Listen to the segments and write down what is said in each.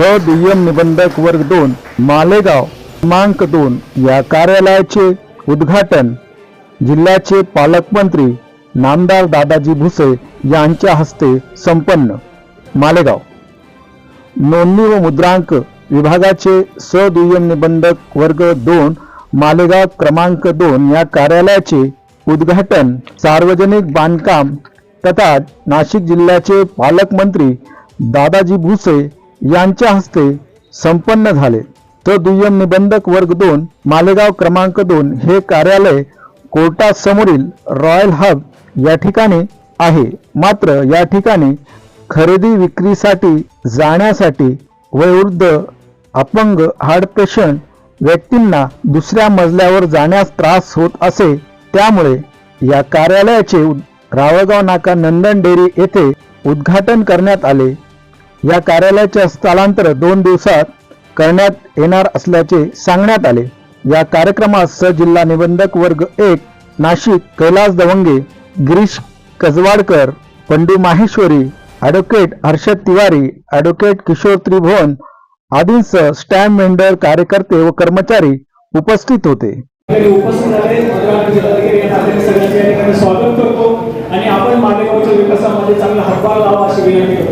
स दुय्यम निबंधक वर्ग दोन मालेगाव क्रमांक दोन या कार्यालयाचे उद्घाटन. जिल्ह्याचे पालकमंत्री नामदार दादाजी भुसे यांच्या हस्ते संपन्न. मालेगाव. नोंदणी व मुद्रांक विभागाचे स दुय्यम निबंधक वर्ग दोन मालेगाव क्रमांक दोन या कार्यालयाचे उद्घाटन. सार्वजनिक बांधकाम तथा नाशिक जिल्ह्याचे पालकमंत्री दादाजी भुसे यांच्या हस्ते संपन्न झाले. तर दुय्यम निबंधक वर्ग दोन मालेगाव क्रमांक दोन हे कार्यालय कोर्टासमोरील रॉयल हब या ठिकाणी आहे. मात्र या ठिकाणी खरेदी विक्रीसाठी जाण्यासाठी वयोवृद्ध अपंग हार्ट पेशंट व्यक्तींना दुसऱ्या मजल्यावर जाण्यास त्रास होत असे त्यामुळे या कार्यालयाचे रावळगाव नाका नंदन डेअरी येथे उद्घाटन करण्यात आले. या कार्यालयाचे स्थलांतर दोन दिवसात करण्यात येणार असल्याचे सांगण्यात आले. या कार्यक्रमास सहजिल्हा जिल्हा निबंधक वर्ग एक नाशिक कैलास दवंगे गिरीश कजवाडकर पंडू माहेश्वरी ॲडव्होकेट हर्षद तिवारी ॲडव्होकेट किशोर त्रिभुवन आदींसह स्टॅम्प वेंडर कार्यकर्ते व कर्मचारी उपस्थित होते. उपस्थित स्वागत करतो. आणि आपण मालेगावच्या विकासामध्ये चांगला हातभार लावा अशी विनंती करतो.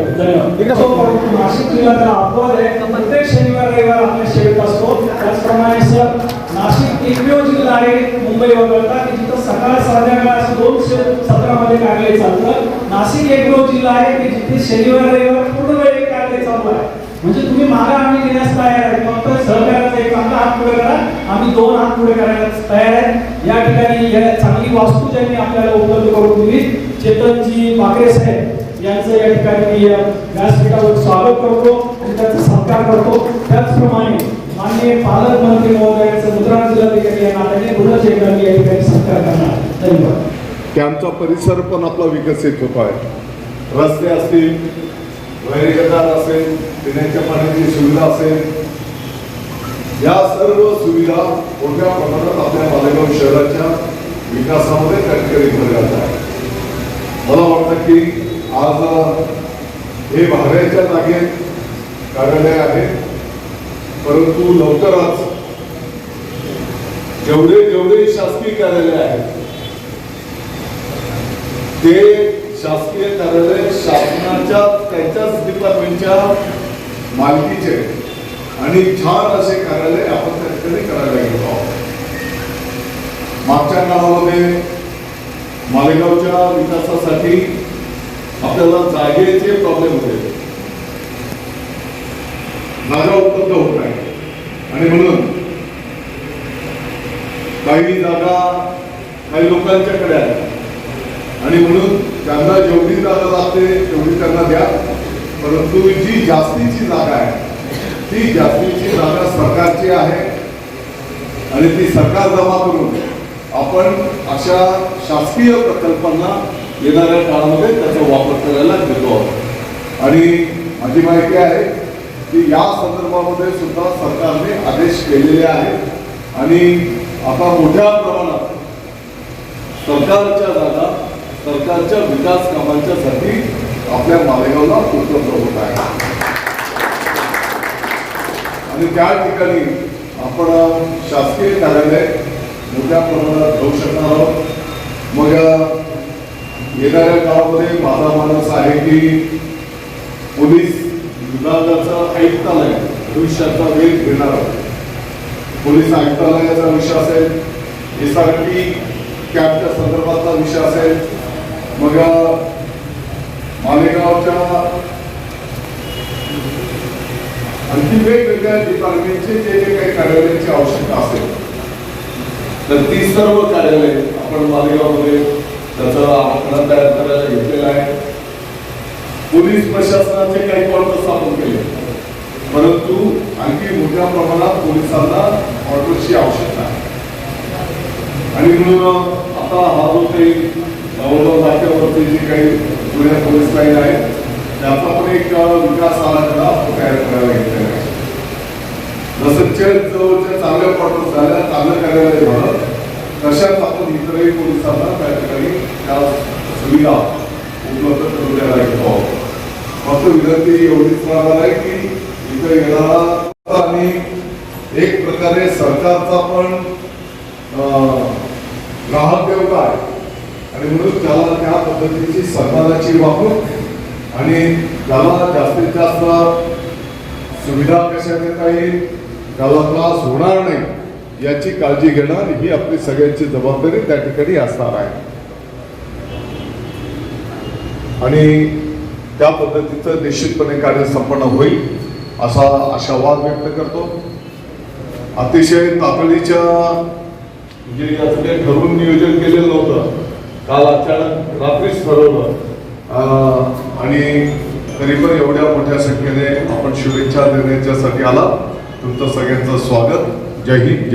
नाशिक अपवाद आहे प्रत्येक शनिवार रविवार आपल्या सेवेत असतो त्याचप्रमाणे सर नाशिक एकमेव जिल्हा आहे मुंबई वगळता की जिथं सकाळ संध्याकाळ असं दोन सत्रामध्ये कार्यालय चालतं. नाशिक एकमेव जिल्हा आहे की जिथे शनिवार रविवार पूर्ण वेळ एक कार्यालय चालू आहे. म्हणजे तुम्ही मागा आम्ही देण्यास तयार आहे. फक्त सहकार्याचा एक चांगला हात पुढे करा. आम्ही दोन हात पुढे करायला तयार आहे. या ठिकाणी या चांगली वास्तू ज्यांनी आपल्याला उपलब्ध करून दिली चेतनजी बाकरे साहेब. यांचं या ठिकाणी मी व्यासपीठावर स्वागत करतो आणि त्यांचा सत्कार करतो. त्याचप्रमाणे माननीय पालकमंत्री महोदयांचं मुद्रा जिल्हाधिकारी या नात्याने पुन्हा एकदा या ठिकाणी सत्कार करणार. धन्यवाद. त्यांचा परिसर पण आपला विकसित होतो आहे. रस्ते असतील वैरिकदार असेल पिण्याच्या पाण्याची सुविधा असेल या सर्व सुविधा मोठ्या प्रमाणात आपल्या मालेगाव शहराच्या विकासामध्ये कटकरी करत आहे मला वाटतं की आज हे भागायच्या जागेत कार्यालय आहे. परंतु लवकरच जेवढे जेवढे शासकीय कार्यालय आहेत ते शासकीय कार्यालय शासनाच्या त्यांच्याच डिपार्टमेंटच्या मालकीचे आणि छान असे कार्यालय आपण त्या ठिकाणी करायला गेलो आहोत. मागच्या काळामध्ये मालेगावच्या विकासासाठी आपल्याला जागेचे प्रॉब्लेम होते. जागा उपलब्ध होत नाही. आणि म्हणून काही जागा काही लोकांच्याकडे आहे आणि म्हणून त्यांना जेवढी जागा लागते तेवढी त्यांना द्या. परंतु जी जास्तीची जागा आहे ती जास्तीची जागा सरकारची आहे. आणि ती सरकार जमा करून आपण अशा शासकीय प्रकल्पांना येणाऱ्या काळामध्ये त्याचा वापर करायला घेतो आहोत आणि माझी माहिती आहे की या संदर्भामध्ये सुद्धा सरकारने आदेश केलेले आहेत. आणि आता मोठ्या प्रमाणात सरकारच्या जागा सरकारच्या विकास कामांच्यासाठी आपल्या मालेगावला उपलब्ध होत आहे आणि त्या ठिकाणी आपण शासकीय कार्यालय मोठ्या प्रमाणात जाऊ शकणार आहोत. मग येणाऱ्या काळामध्ये माझा मानस आहे की पोलीस विभागाचं आयुक्तालय भविष्याचा वेग घेणार पोलीस आयुक्तालयाचा विषय असेल एस आर टी कॅबच्या संदर्भातला विषय असेल मग मालेगावच्या आणखी वेगवेगळ्या डिपार्टमेंटचे जे जे काही कार्यालयाची आवश्यकता असेल तर ती सर्व कार्यालय आपण मालेगावमध्ये त्याचा आराखडा तयार करायला घेतलेला आहे. पोलीस प्रशासनाचे काही क्वार्टर्स स्थापन केले. परंतु आणखी मोठ्या प्रमाणात पोलिसांना ऑर्डरची आवश्यकता आहे. आणि म्हणून आता हा जो काही नवोदय नाक्यावरती जे काही जुन्या पोलीस लाईन आहे त्याचा पण एक विकास आराखडा तयार करायला घेतलेला आहे. जसं चेक जवळच्या चांगल्या क्वार्टर्स झाल्या चांगलं कार्यालय झालं तशाच आपण इतरही पोलिसांना त्या ठिकाणी त्या सुविधा उपलब्ध करून द्यायला येतो आहोत. फक्त विनंती एवढीच राहणार आहे की इथं येणारा आणि एक प्रकारे सरकारचा पण ग्राहक देवता आहे आणि म्हणून त्याला त्या पद्धतीची सन्मानाची वागणूक आणि त्याला जास्तीत जास्त सुविधा कशा देता येईल त्याला त्रास होणार नाही याची काळजी घेणार ही आपली सगळ्यांची जबाबदारी त्या ठिकाणी असणार आहे. आणि त्या पद्धतीचं निश्चितपणे कार्य संपन्न होईल असा आशावाद व्यक्त करतो. अतिशय तातडीच्या म्हणजे याचं काही ठरवून नियोजन केलेलं नव्हतं काल अचानक रात्रीच ठरवलं. आणि तरी पण एवढ्या मोठ्या संख्येने आपण शुभेच्छा देण्याच्यासाठी आला. तुमचं सगळ्यांचं स्वागत. Jai Hind,